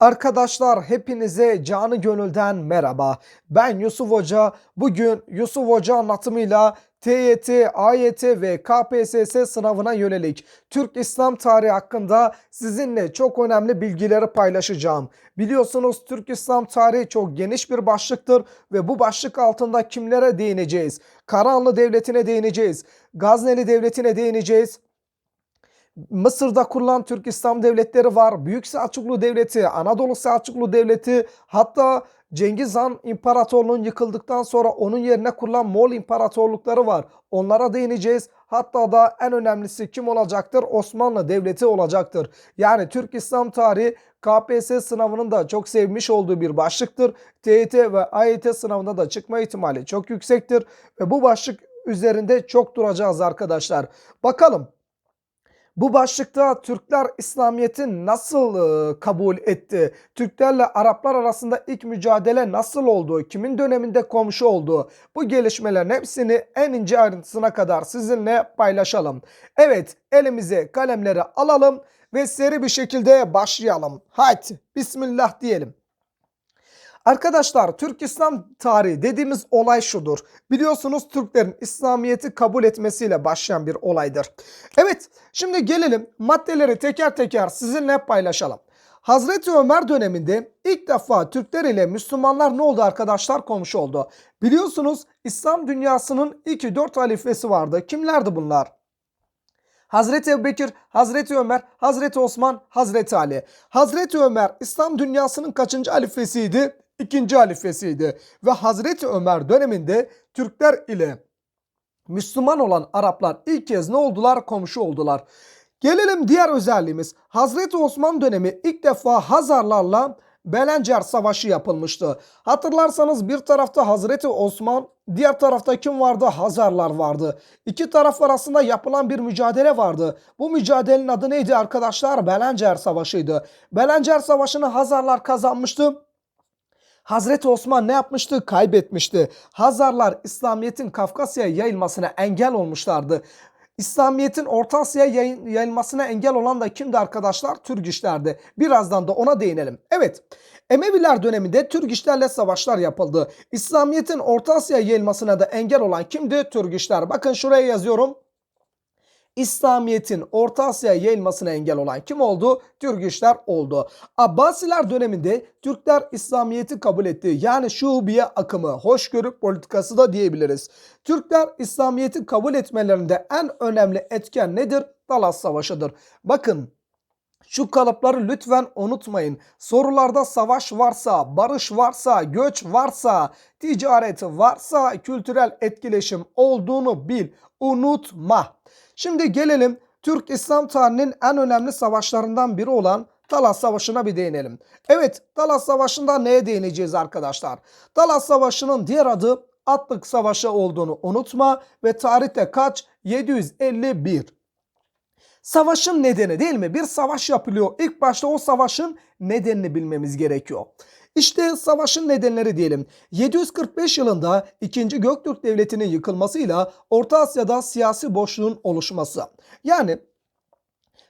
Arkadaşlar hepinize canı gönülden merhaba. Ben Yusuf Hoca. Bugün Yusuf Hoca anlatımıyla TYT, AYT ve KPSS sınavına yönelik Türk İslam tarihi hakkında sizinle çok önemli bilgileri paylaşacağım. Biliyorsunuz Türk İslam tarihi çok geniş bir başlıktır ve bu başlık altında kimlere değineceğiz? Karahanlı Devleti'ne değineceğiz. Gazneli Devleti'ne değineceğiz. Mısır'da kurulan Türk İslam devletleri var. Büyük Selçuklu Devleti, Anadolu Selçuklu Devleti, hatta Cengiz Han İmparatorluğu'nun yıkıldıktan sonra onun yerine kurulan Moğol İmparatorlukları var. Onlara değineceğiz. Hatta da en önemlisi kim olacaktır? Osmanlı Devleti olacaktır. Yani Türk İslam tarihi KPSS sınavının da çok sevmiş olduğu bir başlıktır. TYT ve AYT sınavında da çıkma ihtimali çok yüksektir. Ve bu başlık üzerinde çok duracağız arkadaşlar. Bakalım bu başlıkta Türkler İslamiyet'i nasıl e, kabul etti? Türklerle Araplar arasında ilk mücadele nasıl oldu? Kimin döneminde komşu oldu? Bu gelişmelerin hepsini en ince ayrıntısına kadar sizinle paylaşalım. Evet elimize kalemleri alalım ve seri bir şekilde başlayalım. Haydi Bismillah diyelim. Arkadaşlar Türk İslam tarihi dediğimiz olay şudur. Biliyorsunuz Türklerin İslamiyet'i kabul etmesiyle başlayan bir olaydır. Evet şimdi gelelim maddeleri teker teker sizinle paylaşalım. Hazreti Ömer döneminde ilk defa Türkler ile Müslümanlar ne oldu arkadaşlar komşu oldu. Biliyorsunuz İslam dünyasının ilk dört halifesi vardı. Kimlerdi bunlar? Hazreti Ebubekir, Hazreti Ömer, Hazreti Osman, Hazreti Ali. Hazreti Ömer İslam dünyasının kaçıncı halifesiydi? İkinci halifesiydi. Ve Hazreti Ömer döneminde Türkler ile Müslüman olan Araplar ilk kez ne oldular? Komşu oldular. Gelelim diğer özelliğimiz. Hazreti Osman dönemi ilk defa Hazarlarla Belencer Savaşı yapılmıştı. Hatırlarsanız bir tarafta Hazreti Osman, diğer tarafta kim vardı? Hazarlar vardı. İki taraf arasında yapılan bir mücadele vardı. Bu mücadelenin adı neydi arkadaşlar? Belencer Savaşı'ydı. Belencer Savaşı'nı Hazarlar kazanmıştı. Hazreti Osman ne yapmıştı? Kaybetmişti. Hazarlar İslamiyet'in Kafkasya'ya yayılmasına engel olmuşlardı. İslamiyet'in Orta Asya'ya yayılmasına engel olan da kimdi arkadaşlar? Türgişlerdi. Birazdan da ona değinelim. Evet. Emeviler döneminde Türgişlerle savaşlar yapıldı. İslamiyet'in Orta Asya'ya yayılmasına da engel olan kimdi? Türgişler. Bakın şuraya yazıyorum. İslamiyet'in Orta Asya'ya yayılmasına engel olan kim oldu? Türküşler oldu. Abbasiler döneminde Türkler İslamiyet'i kabul etti. Yani şubiye akımı, hoşgörü politikası da diyebiliriz. Türkler İslamiyet'i kabul etmelerinde en önemli etken nedir? Talas Savaşı'dır. Bakın şu kalıpları lütfen unutmayın. Sorularda savaş varsa, barış varsa, göç varsa, ticaret varsa, kültürel etkileşim olduğunu bil. Unutma. Şimdi gelelim Türk İslam tarihinin en önemli savaşlarından biri olan Talas Savaşı'na bir değinelim. Evet Talas Savaşı'nda neye değineceğiz arkadaşlar? Talas Savaşı'nın diğer adı Atlık Savaşı olduğunu unutma ve tarihte kaç? 751. Savaşın nedeni değil mi? Bir savaş yapılıyor. İlk başta o savaşın nedenini bilmemiz gerekiyor. İşte savaşın nedenleri diyelim. 745 yılında 2. Göktürk Devleti'nin yıkılmasıyla Orta Asya'da siyasi boşluğun oluşması. Yani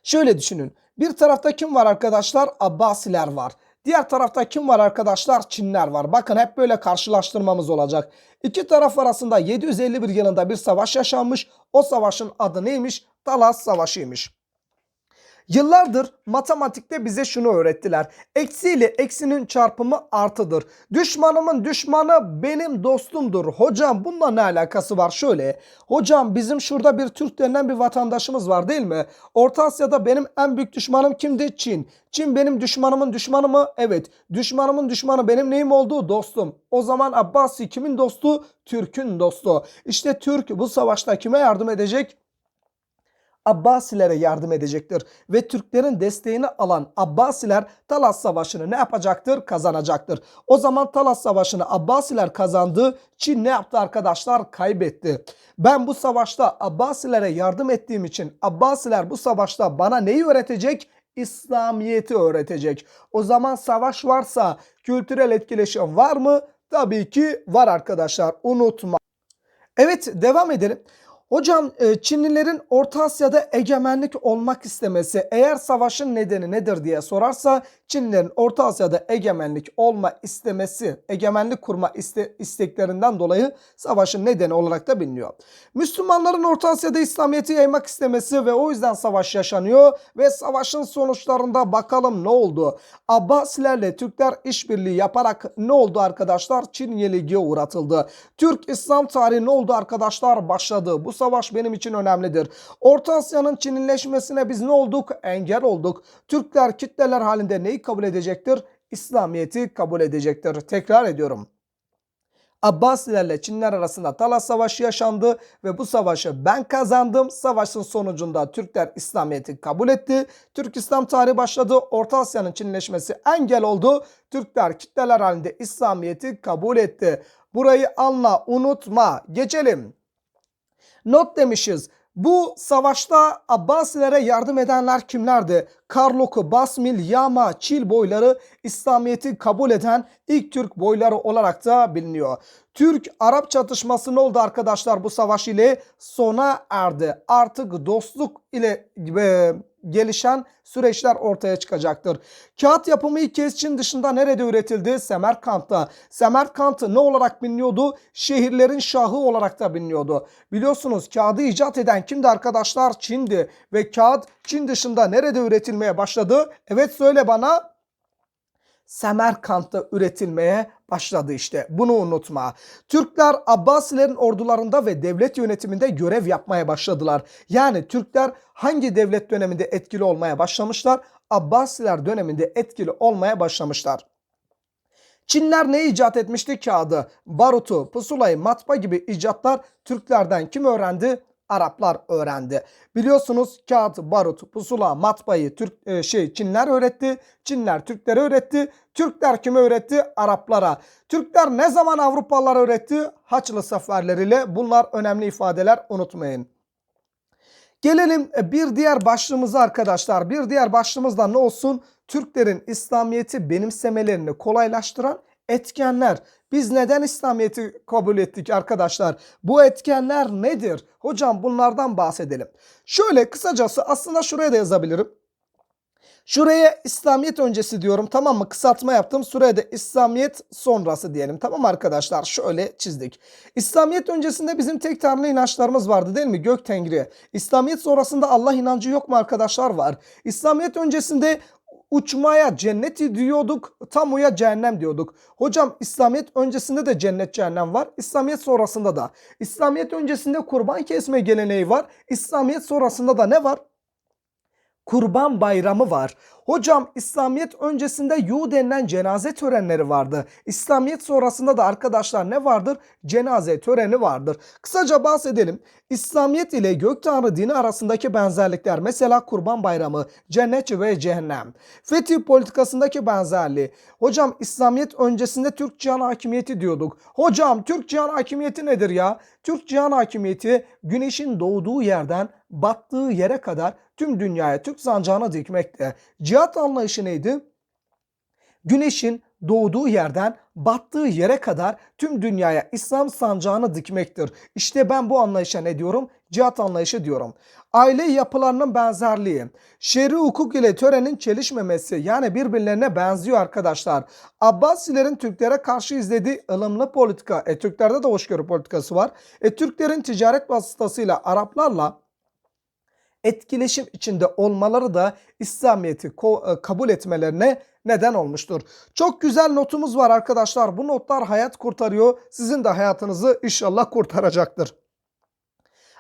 şöyle düşünün. Bir tarafta kim var arkadaşlar? Abbasiler var. Diğer tarafta kim var arkadaşlar? Çinler var. Bakın hep böyle karşılaştırmamız olacak. İki taraf arasında 751 yılında bir savaş yaşanmış. O savaşın adı neymiş? Talas Savaşı'ymış. Yıllardır matematikte bize şunu öğrettiler. Eksi ile eksinin çarpımı artıdır. Düşmanımın düşmanı benim dostumdur. Hocam bununla ne alakası var? Şöyle. Hocam bizim şurada bir Türk denilen bir vatandaşımız var değil mi? Orta Asya'da benim en büyük düşmanım kimdi? Çin. Çin benim düşmanımın düşmanı mı? Evet. Düşmanımın düşmanı benim neyim oldu? Dostum. O zaman Abbasi kimin dostu? Türk'ün dostu. İşte Türk bu savaşta kime yardım edecek? Abbasilere yardım edecektir. Ve Türklerin desteğini alan Abbasiler Talas Savaşı'nı ne yapacaktır? Kazanacaktır. O zaman Talas Savaşı'nı Abbasiler kazandı. Çin ne yaptı arkadaşlar? Kaybetti. Ben bu savaşta Abbasilere yardım ettiğim için Abbasiler bu savaşta bana neyi öğretecek? İslamiyet'i öğretecek. O zaman savaş varsa kültürel etkileşim var mı? Tabii ki var arkadaşlar. Unutma. Evet devam edelim. Hocam e, Çinlilerin Orta Asya'da egemenlik olmak istemesi eğer savaşın nedeni nedir diye sorarsa Çinlilerin Orta Asya'da egemenlik olma istemesi, egemenlik kurma iste, isteklerinden dolayı savaşın nedeni olarak da biliniyor. Müslümanların Orta Asya'da İslamiyet'i yaymak istemesi ve o yüzden savaş yaşanıyor ve savaşın sonuçlarında bakalım ne oldu? Abbasilerle Türkler işbirliği yaparak ne oldu arkadaşlar? Çin yenilgiye uğratıldı. Türk İslam tarihi ne oldu arkadaşlar? Başladı. Bu savaş benim için önemlidir. Orta Asya'nın Çinlileşmesine biz ne olduk? Engel olduk. Türkler kitleler halinde neyi kabul edecektir? İslamiyet'i kabul edecektir. Tekrar ediyorum. Abbasilerle Çinler arasında Talas Savaşı yaşandı ve bu savaşı ben kazandım. Savaşın sonucunda Türkler İslamiyet'i kabul etti. Türk İslam tarihi başladı. Orta Asya'nın Çinleşmesi engel oldu. Türkler kitleler halinde İslamiyet'i kabul etti. Burayı anla, unutma. Geçelim. Not demişiz. Bu savaşta Abbasilere yardım edenler kimlerdi? Karluk'u, Basmil, Yama, Çil boyları İslamiyet'i kabul eden ilk Türk boyları olarak da biliniyor. Türk-Arap çatışması ne oldu arkadaşlar bu savaş ile sona erdi. Artık dostluk ile e, gelişen süreçler ortaya çıkacaktır. Kağıt yapımı ilk kez Çin dışında nerede üretildi? Semerkant'ta. Semerkant ne olarak biliniyordu? Şehirlerin şahı olarak da biliniyordu. Biliyorsunuz kağıdı icat eden kimdi arkadaşlar? Çin'di. Ve kağıt Çin dışında nerede üretilmeye başladı? Evet söyle bana. Semerkant'ta üretilmeye başladı işte. Bunu unutma. Türkler Abbasilerin ordularında ve devlet yönetiminde görev yapmaya başladılar. Yani Türkler hangi devlet döneminde etkili olmaya başlamışlar? Abbasiler döneminde etkili olmaya başlamışlar. Çinler ne icat etmişti? Kağıdı, barutu, pusulayı, matbaa gibi icatlar Türklerden kim öğrendi? Araplar öğrendi. Biliyorsunuz kağıt, barut, pusula, matbaayı Türk e, şey Çinler öğretti. Çinler Türklere öğretti. Türkler kime öğretti? Araplara. Türkler ne zaman Avrupalılara öğretti? Haçlı seferleriyle. Bunlar önemli ifadeler unutmayın. Gelelim e, bir diğer başlığımıza arkadaşlar. Bir diğer başlığımız da ne olsun? Türklerin İslamiyet'i benimsemelerini kolaylaştıran etkenler. Biz neden İslamiyet'i kabul ettik arkadaşlar? Bu etkenler nedir? Hocam bunlardan bahsedelim. Şöyle kısacası aslında şuraya da yazabilirim. Şuraya İslamiyet öncesi diyorum tamam mı? Kısaltma yaptım. Şuraya da İslamiyet sonrası diyelim. Tamam arkadaşlar? Şöyle çizdik. İslamiyet öncesinde bizim tek tanrı inançlarımız vardı değil mi? Gök Tengri. İslamiyet sonrasında Allah inancı yok mu arkadaşlar? Var. İslamiyet öncesinde uçmaya cennet diyorduk, tamuya cehennem diyorduk. Hocam İslamiyet öncesinde de cennet cehennem var. İslamiyet sonrasında da. İslamiyet öncesinde kurban kesme geleneği var. İslamiyet sonrasında da ne var? Kurban Bayramı var. Hocam İslamiyet öncesinde yu denilen cenaze törenleri vardı. İslamiyet sonrasında da arkadaşlar ne vardır? Cenaze töreni vardır. Kısaca bahsedelim. İslamiyet ile gök tanrı dini arasındaki benzerlikler mesela Kurban Bayramı, cennet ve cehennem. Fetih politikasındaki benzerliği. Hocam İslamiyet öncesinde Türk cihan hakimiyeti diyorduk. Hocam Türk cihan hakimiyeti nedir ya? Türk cihan hakimiyeti güneşin doğduğu yerden battığı yere kadar tüm dünyaya Türk sancağını dikmekte. Cihat anlayışı neydi? Güneşin doğduğu yerden battığı yere kadar tüm dünyaya İslam sancağını dikmektir. İşte ben bu anlayışa ne diyorum? Cihat anlayışı diyorum. Aile yapılarının benzerliği, şer'i hukuk ile törenin çelişmemesi yani birbirlerine benziyor arkadaşlar. Abbasilerin Türklere karşı izlediği ılımlı politika, e, Türklerde de hoşgörü politikası var. E, Türklerin ticaret vasıtasıyla Araplarla etkileşim içinde olmaları da İslamiyet'i e, kabul etmelerine neden olmuştur. Çok güzel notumuz var arkadaşlar. Bu notlar hayat kurtarıyor. Sizin de hayatınızı inşallah kurtaracaktır.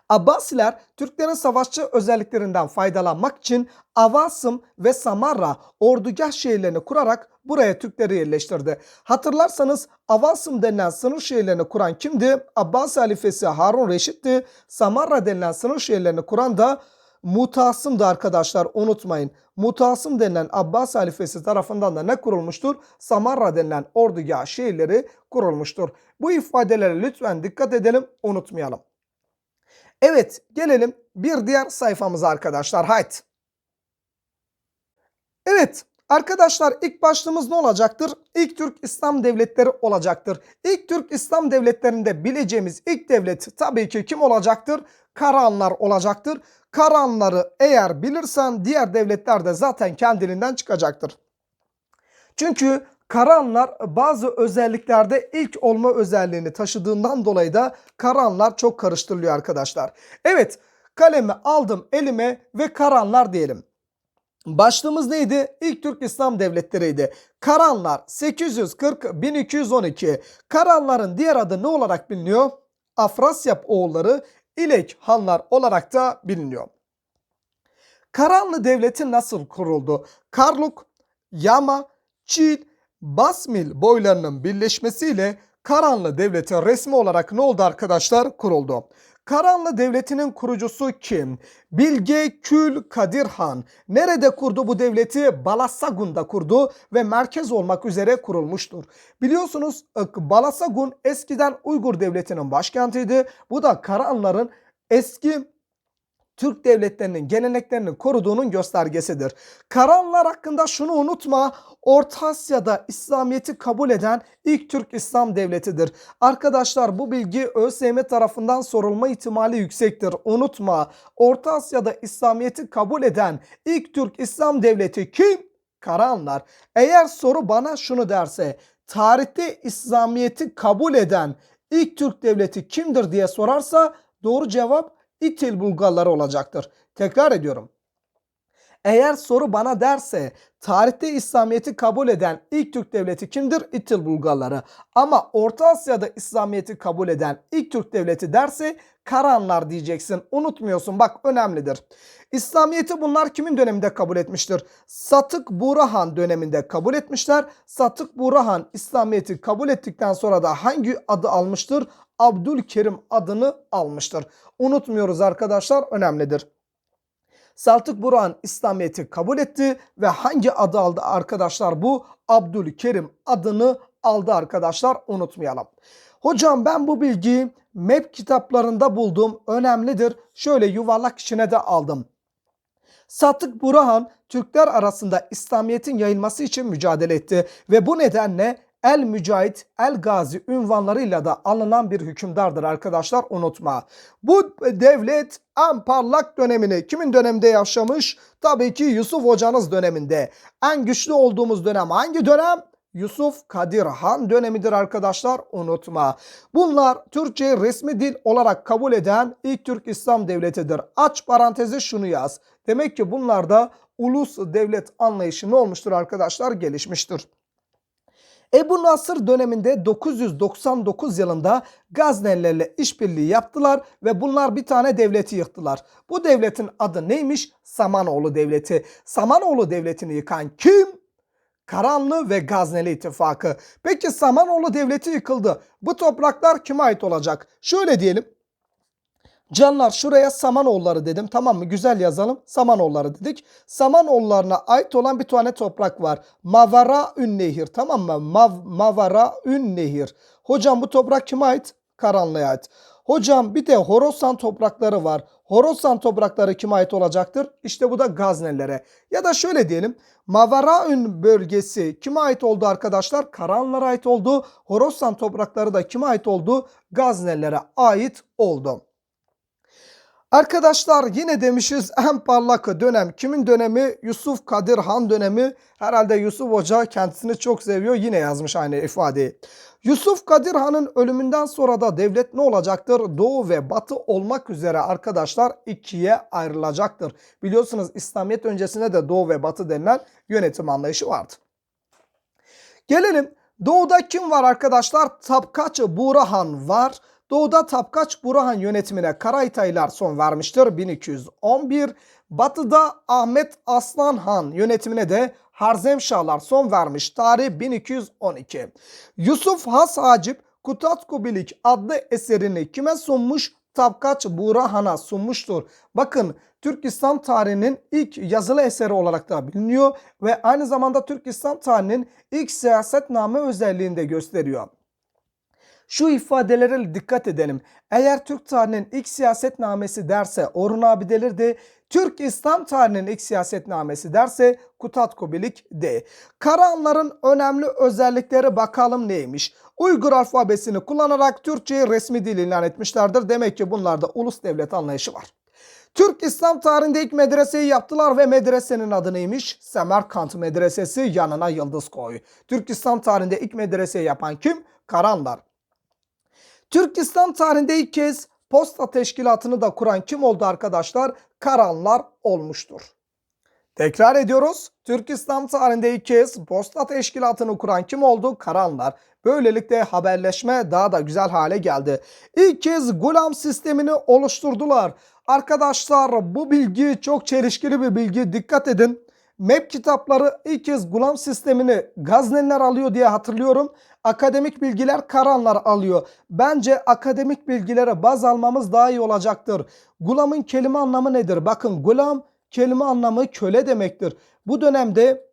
Abbasiler Türklerin savaşçı özelliklerinden faydalanmak için Avasım ve Samarra ordugah şehirlerini kurarak buraya Türkleri yerleştirdi. Hatırlarsanız Avasım denilen sınır şehirlerini kuran kimdi? Abbas halifesi Harun Reşit'ti. Samarra denilen sınır şehirlerini kuran da Mutasım da arkadaşlar unutmayın. Mutasım denilen Abbas halifesi tarafından da ne kurulmuştur? Samarra denilen ordugah şehirleri kurulmuştur. Bu ifadelere lütfen dikkat edelim unutmayalım. Evet gelelim bir diğer sayfamıza arkadaşlar. Haydi. Evet Arkadaşlar ilk başlığımız ne olacaktır? İlk Türk İslam devletleri olacaktır. İlk Türk İslam devletlerinde bileceğimiz ilk devlet tabii ki kim olacaktır? Karahanlar olacaktır. Karahanları eğer bilirsen diğer devletler de zaten kendiliğinden çıkacaktır. Çünkü Karahanlar bazı özelliklerde ilk olma özelliğini taşıdığından dolayı da Karahanlar çok karıştırılıyor arkadaşlar. Evet kalemi aldım elime ve Karahanlar diyelim. Başlığımız neydi? İlk Türk İslam devletleriydi. Karanlar 840-1212. Karanların diğer adı ne olarak biliniyor? Afrasyap oğulları İlek Hanlar olarak da biliniyor. Karanlı Devleti nasıl kuruldu? Karluk, Yama, Çil, Basmil boylarının birleşmesiyle Karanlı Devleti resmi olarak ne oldu arkadaşlar? Kuruldu. Karanlı Devleti'nin kurucusu kim? Bilge Kül Kadir Han. Nerede kurdu bu devleti? Balasagun'da kurdu ve merkez olmak üzere kurulmuştur. Biliyorsunuz Balasagun eskiden Uygur Devleti'nin başkentiydi. Bu da Karahanların eski Türk devletlerinin geleneklerini koruduğunun göstergesidir. Karahanlar hakkında şunu unutma. Orta Asya'da İslamiyet'i kabul eden ilk Türk İslam devletidir. Arkadaşlar bu bilgi ÖSYM tarafından sorulma ihtimali yüksektir. Unutma. Orta Asya'da İslamiyet'i kabul eden ilk Türk İslam devleti kim? Karahanlar. Eğer soru bana şunu derse tarihte İslamiyet'i kabul eden ilk Türk devleti kimdir diye sorarsa doğru cevap İtil Bulgarları olacaktır. Tekrar ediyorum. Eğer soru bana derse tarihte İslamiyet'i kabul eden ilk Türk devleti kimdir? İtil Bulgarları. Ama Orta Asya'da İslamiyet'i kabul eden ilk Türk devleti derse Karanlar diyeceksin. Unutmuyorsun bak önemlidir. İslamiyet'i bunlar kimin döneminde kabul etmiştir? Satık Burahan döneminde kabul etmişler. Satık Burahan İslamiyet'i kabul ettikten sonra da hangi adı almıştır? Abdülkerim adını almıştır. Unutmuyoruz arkadaşlar önemlidir. Saltık Burhan İslamiyet'i kabul etti ve hangi adı aldı arkadaşlar bu? Abdülkerim adını aldı arkadaşlar unutmayalım. Hocam ben bu bilgiyi MEP kitaplarında buldum önemlidir. Şöyle yuvarlak içine de aldım. Satık Burhan Türkler arasında İslamiyet'in yayılması için mücadele etti ve bu nedenle El Mücahit, El Gazi ünvanlarıyla da alınan bir hükümdardır arkadaşlar unutma. Bu devlet en parlak dönemini kimin döneminde yaşamış? Tabii ki Yusuf hocanız döneminde. En güçlü olduğumuz dönem hangi dönem? Yusuf Kadir Han dönemidir arkadaşlar unutma. Bunlar Türkçe resmi dil olarak kabul eden ilk Türk İslam devletidir. Aç parantezi şunu yaz. Demek ki bunlarda ulus devlet anlayışı ne olmuştur arkadaşlar gelişmiştir. Ebu Nasır döneminde 999 yılında Gaznelilerle işbirliği yaptılar ve bunlar bir tane devleti yıktılar. Bu devletin adı neymiş? Samanoğlu Devleti. Samanoğlu Devleti'ni yıkan kim? Karanlı ve Gazneli ittifakı. Peki Samanoğlu Devleti yıkıldı. Bu topraklar kime ait olacak? Şöyle diyelim. Canlar şuraya Samanoğulları dedim tamam mı? Güzel yazalım. Samanoğulları dedik. Samanoğullarına ait olan bir tane toprak var. Mavara Ün Nehir tamam mı? Mav, Mavara Ün Nehir. Hocam bu toprak kime ait? Karanlı'ya ait. Hocam bir de Horasan toprakları var. Horasan toprakları kime ait olacaktır? İşte bu da Gaznelilere. Ya da şöyle diyelim. Mavaraün bölgesi kime ait oldu arkadaşlar? Karanlara ait oldu. Horasan toprakları da kime ait oldu? Gaznelilere ait oldu. Arkadaşlar yine demişiz en parlak dönem kimin dönemi? Yusuf Kadir Han dönemi. Herhalde Yusuf Hoca kendisini çok seviyor yine yazmış aynı ifadeyi. Yusuf Kadir Han'ın ölümünden sonra da devlet ne olacaktır? Doğu ve batı olmak üzere arkadaşlar ikiye ayrılacaktır. Biliyorsunuz İslamiyet öncesinde de doğu ve batı denilen yönetim anlayışı vardı. Gelelim doğuda kim var arkadaşlar? Tapkaç Burahan var. Doğuda Tapkaç Burhan yönetimine Karaytaylar son vermiştir 1211. Batıda Ahmet Aslan Han yönetimine de Harzemşahlar son vermiş tarih 1212. Yusuf Has Hacip Kutat Kubilik adlı eserini kime sunmuş? Tapkaç Burhan'a sunmuştur. Bakın Türk İslam tarihinin ilk yazılı eseri olarak da biliniyor ve aynı zamanda Türk İslam tarihinin ilk siyasetname özelliğini de gösteriyor. Şu ifadelere dikkat edelim. Eğer Türk tarihinin ilk siyasetnamesi derse Orhun Abidelir de Türk İslam tarihinin ilk siyasetnamesi derse Kutatku Bilik de. Karahanların önemli özellikleri bakalım neymiş? Uygur alfabesini kullanarak Türkçeyi resmi dil ilan etmişlerdir. Demek ki bunlarda ulus devlet anlayışı var. Türk İslam tarihinde ilk medreseyi yaptılar ve medresenin adı neymiş? Semerkant Medresesi yanına yıldız koy. Türk İslam tarihinde ilk medreseyi yapan kim? Karanlar. Türk İslam tarihinde ilk kez posta teşkilatını da kuran kim oldu arkadaşlar? Karanlar olmuştur. Tekrar ediyoruz. Türk İslam tarihinde ilk kez posta teşkilatını kuran kim oldu? Karanlar. Böylelikle haberleşme daha da güzel hale geldi. İlk kez gulam sistemini oluşturdular. Arkadaşlar bu bilgi çok çelişkili bir bilgi. Dikkat edin. MEP kitapları ilk kez gulam sistemini Gazneliler alıyor diye hatırlıyorum. Akademik bilgiler Karanlar alıyor. Bence akademik bilgilere baz almamız daha iyi olacaktır. Gulamın kelime anlamı nedir? Bakın gulam kelime anlamı köle demektir. Bu dönemde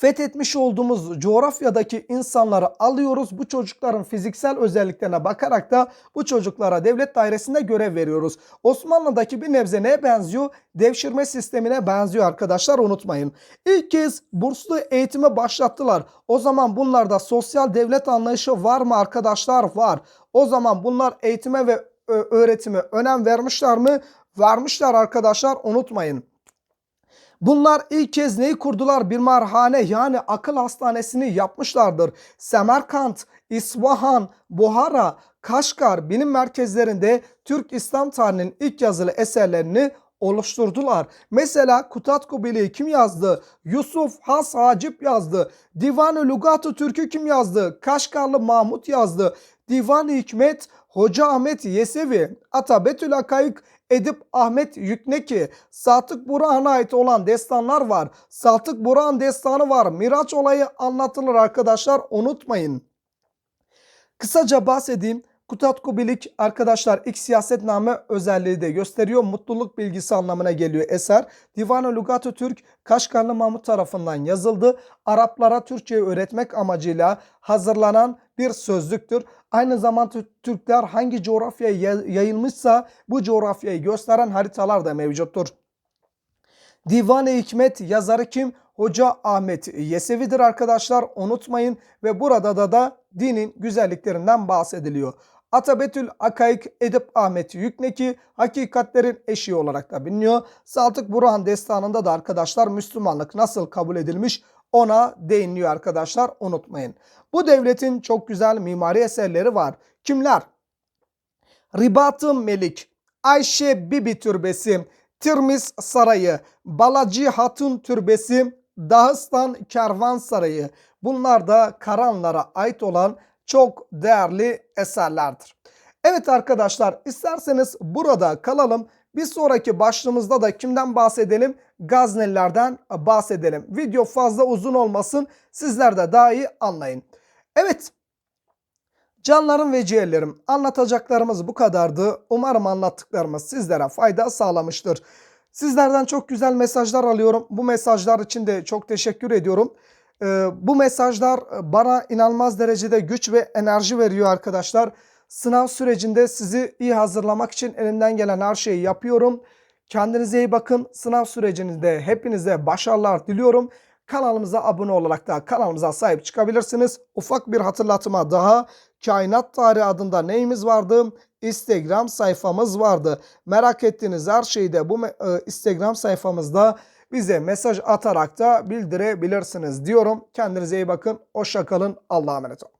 fethetmiş olduğumuz coğrafyadaki insanları alıyoruz. Bu çocukların fiziksel özelliklerine bakarak da bu çocuklara devlet dairesinde görev veriyoruz. Osmanlı'daki bir nebze neye benziyor? Devşirme sistemine benziyor arkadaşlar unutmayın. İlk kez burslu eğitime başlattılar. O zaman bunlarda sosyal devlet anlayışı var mı arkadaşlar? Var. O zaman bunlar eğitime ve öğretime önem vermişler mi? Vermişler arkadaşlar unutmayın. Bunlar ilk kez neyi kurdular? Bir marhane yani akıl hastanesini yapmışlardır. Semerkant, İsvahan, Buhara, Kaşgar bilim merkezlerinde Türk İslam tarihinin ilk yazılı eserlerini oluşturdular. Mesela Kutatku Bili'yi kim yazdı? Yusuf Has Hacip yazdı. Divan-ı Lugat-ı Türk'ü kim yazdı? Kaşgarlı Mahmut yazdı. Divan-ı Hikmet Hoca Ahmet Yesevi, Ata Betül Akayık Edip Ahmet Yükneki, Satık Burakhan'a ait olan destanlar var. Satık Burakhan destanı var. Miraç olayı anlatılır arkadaşlar unutmayın. Kısaca bahsedeyim. Kutatku Bilik arkadaşlar ilk siyasetname özelliği de gösteriyor. Mutluluk bilgisi anlamına geliyor eser. Divan-ı Lugat-ı Türk Kaşgarlı Mahmut tarafından yazıldı. Araplara Türkçeyi öğretmek amacıyla hazırlanan bir sözlüktür. Aynı zamanda Türkler hangi coğrafyaya yayılmışsa bu coğrafyayı gösteren haritalar da mevcuttur. Divan-ı Hikmet yazarı kim? Hoca Ahmet Yesevi'dir arkadaşlar unutmayın ve burada da da dinin güzelliklerinden bahsediliyor. Atabetül Akayık Edip Ahmet Yükneki hakikatlerin eşiği olarak da biliniyor. Saltık Burhan destanında da arkadaşlar Müslümanlık nasıl kabul edilmiş ona değiniyor arkadaşlar unutmayın. Bu devletin çok güzel mimari eserleri var. Kimler? Ribat-ı Melik, Ayşe Bibi Türbesi, Tirmiz Sarayı, Balacı Hatun Türbesi, Dağıstan Kervan Sarayı. Bunlar da Karanlara ait olan çok değerli eserlerdir. Evet arkadaşlar isterseniz burada kalalım. Bir sonraki başlığımızda da kimden bahsedelim? Gaznelilerden bahsedelim. Video fazla uzun olmasın. Sizler de daha iyi anlayın. Evet. Canlarım ve ciğerlerim anlatacaklarımız bu kadardı. Umarım anlattıklarımız sizlere fayda sağlamıştır. Sizlerden çok güzel mesajlar alıyorum. Bu mesajlar için de çok teşekkür ediyorum. Ee, bu mesajlar bana inanılmaz derecede güç ve enerji veriyor arkadaşlar. Sınav sürecinde sizi iyi hazırlamak için elimden gelen her şeyi yapıyorum. Kendinize iyi bakın. Sınav sürecinizde hepinize başarılar diliyorum. Kanalımıza abone olarak da kanalımıza sahip çıkabilirsiniz. Ufak bir hatırlatma daha. Kainat Tarihi adında neyimiz vardı? Instagram sayfamız vardı. Merak ettiğiniz her şeyi de bu e, Instagram sayfamızda bize mesaj atarak da bildirebilirsiniz diyorum. Kendinize iyi bakın. Hoşçakalın. Allah'a emanet olun.